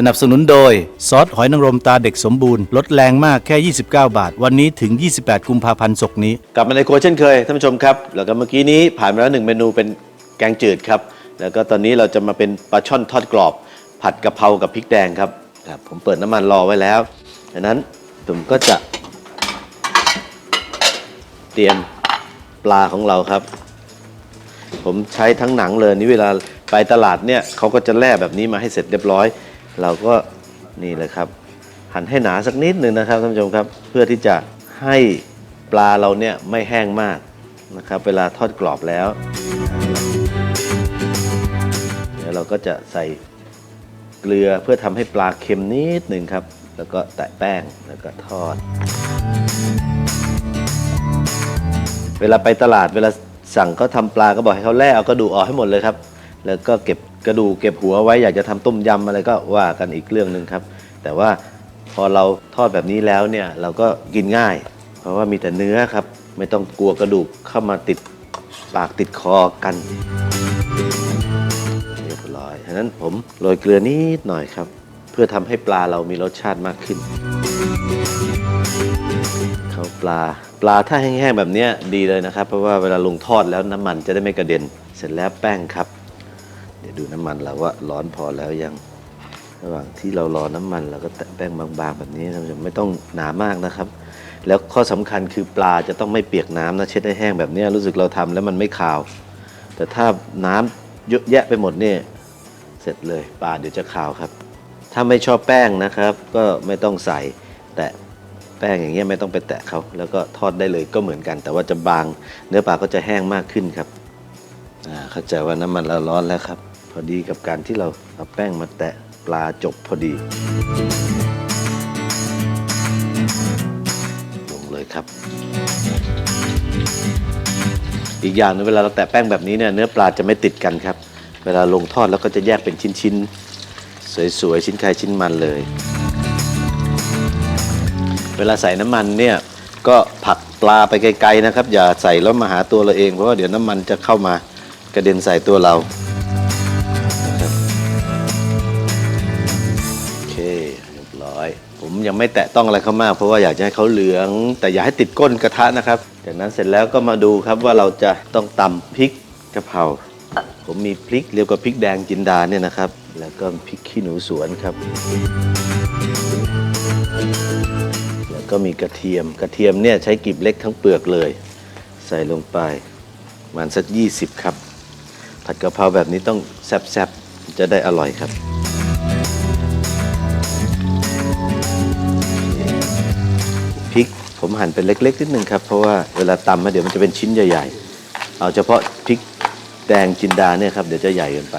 สนับสนุนโดย ซอสหอยนางรมตาเด็กสมบูรณ์ ลดแรงมากแค่ 29 บาท วันนี้ถึง 28 กุมภาพันธ์ศกนี้ กลับมาในครัวเช่นเคยท่านผู้ชมครับ แล้วก็เมื่อกี้นี้ผ่านมาแล้วหนึ่งเมนูเป็นแกงจืดครับ แล้วก็ตอนนี้เราจะมาเป็นปลาช่อนทอดกรอบ ผัดกะเพรากับพริกแดงครับครับผมเปิดน้ำมันรอไว้แล้วดังนั้นผมก็จะ เตรียมปลาของเราครับ ผมใช้ทั้งหนังเลยนี่เวลาไปตลาดเนี่ยเขาก็จะแล่แบบนี้มาให้เสร็จเรียบร้อย เราก็นี่เลยครับ หั่นให้หนาสักนิดหนึ่งนะครับท่านผู้ชมครับ เพื่อที่จะให้ปลาเราเนี่ยไม่แห้งมากนะครับ เวลาทอดกรอบแล้วเดี๋ยวเราก็จะใส่เกลือเพื่อทำให้ปลาเค็มนิดหนึ่งครับ แล้วก็แตะแป้งแล้วก็ทอด เวลาไปตลาดเวลาสั่งเขาทำปลาก็บอกให้เขาแล่เอากระดูกออกให้หมดเลยครับ แล้วก็เก็บ กระดูกเก็บหัวไว้อยากจะทำต้มยำอะไรก็ว่ากันอีกเรื่องหนึ่งครับ แต่ว่าพอเราทอดแบบนี้แล้วเนี่ยเราก็กินง่าย เพราะว่ามีแต่เนื้อครับ ไม่ต้องกลัวกระดูกเข้ามาติดปากติดคอกันเรียบร้อยฉะนั้นผมโรยเกลือนิดหน่อยครับ เพื่อทำให้ปลาเรามีรสชาติมากขึ้นเขาปลาปลาถ้าแห้งๆแบบนี้ดีเลยนะครับ เพราะว่าเวลาลงทอดแล้วน้ำมันจะได้ไม่กระเด็น เสร็จแล้วแป้งครับ เดี๋ยวดูน้ำมันเราว่าร้อนพอแล้วยัง ระหว่างที่เรารอน้ำมันเราก็แตะแป้งบางๆแบบนี้ท่านผู้ชมไม่ต้องหนามากนะครับ แล้วข้อสำคัญคือปลาจะต้องไม่เปียกน้ำนะเช็ดให้แห้งแบบนี้รู้สึกเราทำแล้วมันไม่คาว แต่ถ้าน้ำเยอะแยะไปหมดเนี่ยเสร็จเลยปลาเดี๋ยวจะคาวครับ ถ้าไม่ชอบแป้งนะครับ ก็ไม่ต้องใส่แต่แป้งอย่างเงี้ยไม่ต้องไปแตะเขาแล้วก็ทอดได้เลยก็เหมือนกัน แต่ว่าจะบางเนื้อปลาก็จะแห้งมากขึ้นครับอ่าเข้าใจว่าน้ำมันเราร้อนแล้วครับ อดีกับการที่เราเอาแป้งมาแตะปลาจบพอดี ลงเลยครับ อีกอย่างนึงเวลาเราแตะแป้งแบบนี้เนี่ยเนื้อปลาจะไม่ติดกันครับ เวลาลงทอดแล้วก็จะแยกเป็นชิ้นๆ สวยๆ ชิ้นใครชิ้นมันเลย เวลาใส่น้ำมันเนี่ยก็ผักปลาไปไกลๆนะครับ อย่าใส่แล้วมาหาตัวเราเองเพราะว่าเดี๋ยวน้ำมันจะเข้ามากระเด็นใส่ตัวเรา ยังไม่แตะต้องอะไรเขามาก เพราะว่าอยากจะให้เขาเหลือง แต่อย่าให้ติดก้นกระทะนะครับ จากนั้นเสร็จแล้วก็มาดูครับว่าเราจะต้องตำพริกกะเพราผมมีพริกเรียกว่าพริกแดงจินดาเนี่ยนะครับ แล้วก็พริกขี้หนูสวนครับ แล้วก็มีกระเทียมกระเทียมเนี่ยใช้กลีบเล็กทั้งเปลือกเลย ใส่ลงไปประมาณสัก 20 ครับ ผัดกะเพราแบบนี้ต้องแซ่บๆจะได้อร่อยครับ ผมหั่นเป็นเล็กๆนิดนึงครับ เพราะว่าเวลาตำมาเดี๋ยวมันจะเป็นชิ้นใหญ่ ๆ เอาเฉพาะพริกแดงจินดาเนี่ยครับเดี๋ยวจะใหญ่เกินไป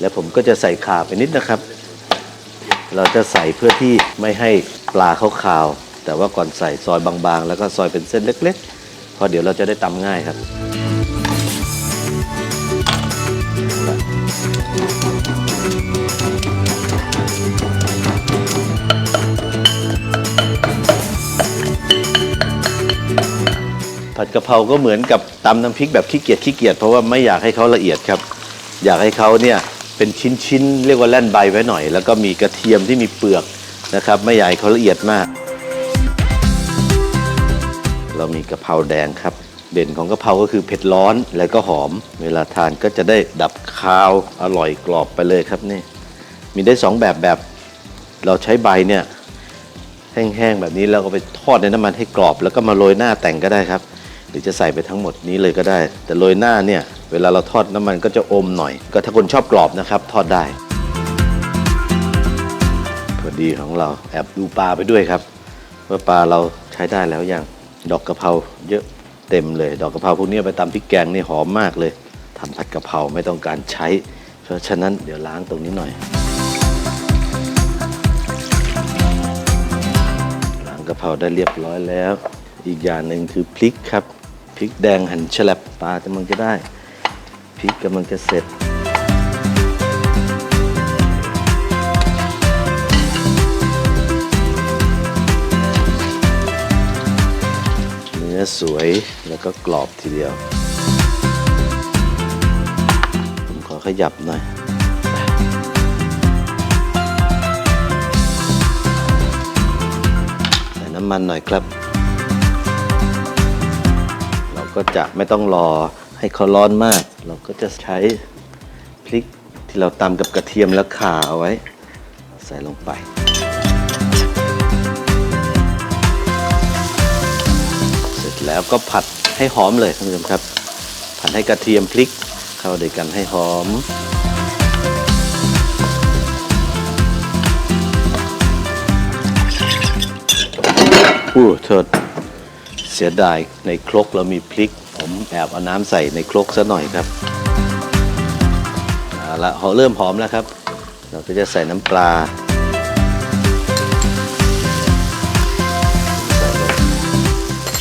แล้วผมก็จะใส่ข่าไปนิดนะครับ เราจะใส่เพื่อที่ไม่ให้ปลาเขาคาว แต่ว่าก่อนใส่ซอยบางๆ แล้วก็ซอยเป็นเส้นเล็ก ๆ เพราะเดี๋ยวเราจะได้ตำง่ายครับ ผัดกะเพราก็เหมือนกับตำน้ำพริกแบบขี้เกียจขี้เกียจเพราะว่าไม่อยากให้เขาละเอียดครับ อยากให้เขาเนี่ยเป็นชิ้นๆเรียกว่าแล่นใบไว้หน่อย แล้วก็มีกระเทียมที่มีเปลือกนะครับ ไม่อยากให้เขาละเอียดมาก เรามีกะเพราแดงครับเด่นของกะเพราก็คือเผ็ดร้อนแล้วก็หอม เวลาทานก็จะได้ดับคาวอร่อยกรอบไปเลยครับนี่ มีได้สองแบบแบบ เราใช้ใบเนี่ยแห้งๆแบบนี้แล้วก็ไปทอดในน้ำมันให้กรอบ แล้วก็มาโรยหน้าแต่งก็ได้ครับ หรือจะใส่ไปทั้งหมดนี้เลยก็ได้ แต่โรยหน้าเนี่ยเวลาเราทอดน้ำมันก็จะอมหน่อย ก็ถ้าคนชอบกรอบนะครับ ทอดได้พอดีของเราแอบดูปลาไปด้วยครับ ว่าปลาเราใช้ได้แล้วอยังดอกกะเพราเยอะเต็มเลย ดอกกะเพราพวกนี้ไปตำพริกแกงนี่หอมมากเลยทำผัดกะเพราไม่ต้องการใช้ เพราะฉะนั้นเดี๋ยวล้างตรงนี้หน่อยล้างกะเพราได้เรียบร้อยแล้ว อีกอย่างหนึ่งคือพริกครับ ริกแดงหั่นฉลับปลากำลังจะได้พริกกำลังจะเสร็จเนื้อสวยแล้วก็กรอบทีเดียว ผมขอขยับหน่อยใส่น้ำมันหน่อยครับ ก็จะไม่ต้องรอให้เขาร้อนมาก เราก็จะใช้พริกที่เราตำกับกระเทียมแล้วข่าเอาไว้ ใส่ลงไป เสร็จแล้วก็ผัดให้หอมเลยท่านผู้ชมครับ ผัดให้กระเทียมพริกเข้าด้วยกันให้หอมอู้โทษเสียดายในครกเรามีพริก ผมแอบเอาน้ำใส่ในครกซะหน่อยครับเอาละหอเริ่มหอมแล้วครับ เราก็จะใส่น้ำปลา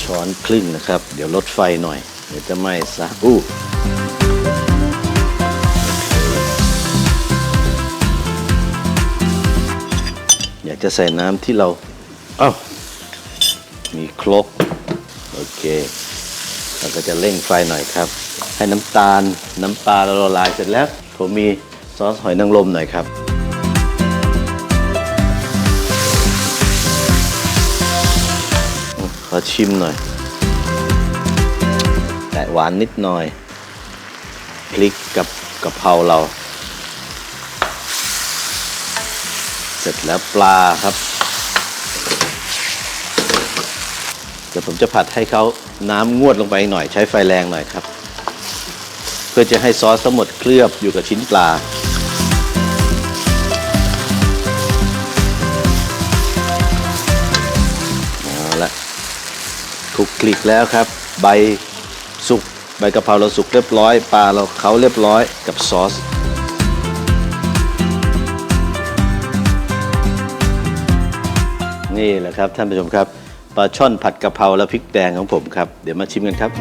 ช้อนครึ่งนะครับ เดี๋ยวลดไฟหน่อย เดี๋ยวจะไหม้ซะอู้อยากจะใส่น้ำที่เรา เอ้า มีครก อเค เราก็จะเร่งไฟหน่อยครับ ให้น้ำตาลน้ำปลาเราละลายเสร็จแล้ว ผมมีซอสหอยนางรมหน่อยครับขอชิมหน่อย แต่หวานนิดหน่อยพริกกับกะเพราเรา เสร็จแล้วปลาครับ เดี๋ยวผมจะผัดให้เขาน้ำงวดลงไปหน่อยใช้ไฟแรงหน่อยครับ เพื่อจะให้ซอสทั้งหมดเคลือบอยู่กับชิ้นปลา เอาละคลุกคลิกแล้วครับ ใบสุกใบกะเพราเราสุกเรียบร้อยปลาเราเขาเรียบร้อยกับซอสนี่แหละครับท่านผู้ชมครับ ปลาช่อนผัดกะเพราและพริกแดงของผมครับ เดี๋ยวมาชิมกันครับ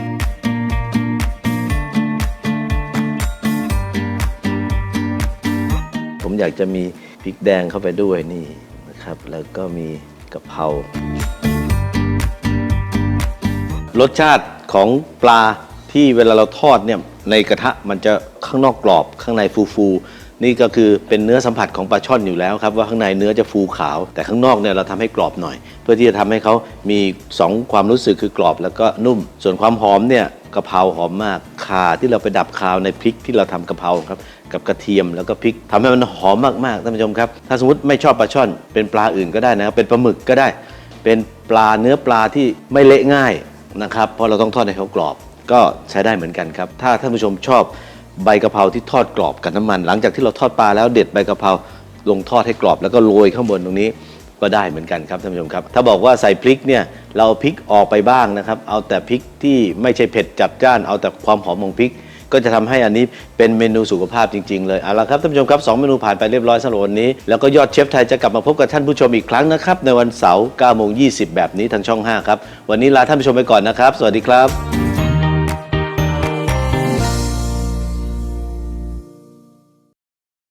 ผมอยากจะมีพริกแดงเข้าไปด้วยนี่นะครับ แล้วก็มีกะเพรารสชาติของปลาที่เวลาเราทอดเนี่ยในกระทะมันจะข้างนอกกรอบข้างในฟูๆ นี่ก็คือเป็นเนื้อสัมผัสของปลาช่อนอยู่แล้วครับว่าข้างในเนื้อจะฟูขาว แต่ข้างนอกเนี่ยเราทำให้กรอบหน่อย เพื่อที่จะทำให้เขามี 2 ความรู้สึกคือกรอบแล้วก็นุ่ม ส่วนความหอมเนี่ยกะเพราหอมมากข่าที่เราไปดับคาวในพริกที่เราทำกะเพราครับกับกระเทียมแล้วก็พริกทำให้มันหอมมากๆท่านผู้ชมครับ ถ้าสมมติไม่ชอบปลาช่อน เป็นปลาอื่นก็ได้นะครับเป็นปลาหมึกก็ได้ เป็นปลาเนื้อปลาที่ไม่เละง่ายนะครับเพราะเราต้องทอดให้เขากรอบก็ใช้ได้เหมือนกันครับ ถ้าท่านผู้ชมชอบ ใบกะเพราที่ทอดกรอบกับน้ำมัน หลังจากที่เราทอดปลาแล้วเด็ดใบกะเพราลงทอดให้กรอบแล้วก็โรยข้างบนตรงนี้ก็ได้เหมือนกันครับท่านผู้ชมครับ ถ้าบอกว่าใส่พริกเนี่ยเราเอาพริกออกไปบ้างนะครับ เอาแต่พริกที่ไม่ใช่เผ็ดจัดจ้าน เอาแต่ความหอมของพริก ก็จะทำให้อันนี้เป็นเมนูสุขภาพจริง ๆ เลยเอาละครับท่านผู้ชมครับสองเมนูผ่านไปเรียบร้อยสำหรับวันนี้ แล้วก็ยอดเชฟไทยจะกลับมาพบกับท่านผู้ชมอีกครั้งนะครับในวันเสาร์9โมง20 แบบนี้ทางช่อง 5 ครับ วันนี้ลาท่านผู้ชมไปก่อนนะครับ สวัสดีครับ